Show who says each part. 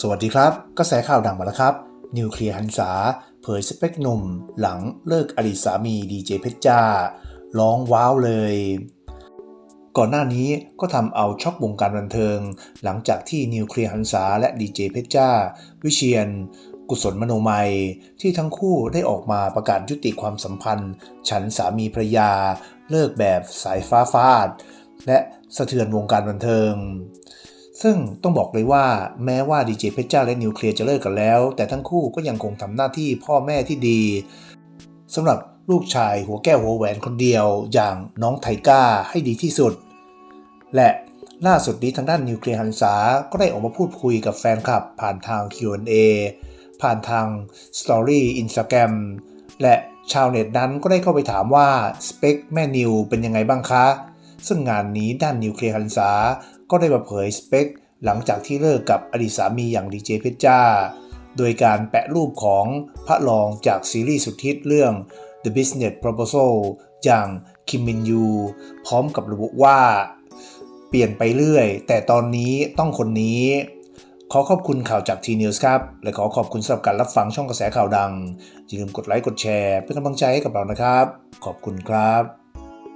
Speaker 1: สวัสดีครับ กระแสข่าวดังมาแล้วครับ นิวเคลียร์หันษาเผยสเปคหนุ่ม หลังเลิกอดีตสามีดีเจเพชรจ้า ร้องว้าวเลย ก่อนหน้านี้ก็ทำเอาช็อกวงการบันเทิง หลังจากที่นิวเคลียร์หันษาและดีเจเพชรจ้า วิเชียน กุศลมโนมัย ที่ทั้งคู่ได้ออกมาประกาศยุติความสัมพันธ์ ฉันสามีภรรยา เลิกแบบสายฟ้าฟาด และสะเทือนวงการบันเทิง ซึ่งต้องบอกเลยว่าแม้ว่าดีเจเพชรจ้าและนิวเคลียร์จะเลิกกันแล้ว แต่ทั้งคู่ก็ยังคงทำหน้าที่พ่อแม่ที่ดีสำหรับลูกชายหัวแก้วหัวแหวนคนเดียวอย่างน้องไทก้าให้ดีที่สุด และล่าสุดนี้ทางด้านนิวเคลียร์หันษาก็ได้ออกมาพูดคุยกับแฟนคลับ ผ่านทาง Q&A ผ่านทาง Story Instagram และชาวเน็ตนั้นก็ได้เข้าไปถามว่าสเปคแม่นิวเป็นยังไงบ้างคะ ซึ่งงานนี้ด้านนิวเคลียร์หันษาก็ได้มาเผยสเปค หลังจากที่เลิกกับอดีตสามีอย่างดีเจเพชรจ้า โดยการแปะรูปของพระรองจากซีรีส์สุดฮิตเรื่อง The Business Proposal อย่างคิมมินยู พร้อมกับระบุว่าเปลี่ยนไปเรื่อย แต่ตอนนี้ต้องคนนี้ ขอขอบคุณข่าวจากทีนิวส์ครับ และขอขอบคุณสำหรับการรับฟังช่องกระแสข่าวดัง อย่าลืมกดไลค์กดแชร์ เป็นกำลังใจให้กับเรานะครับ ขอบคุณครับ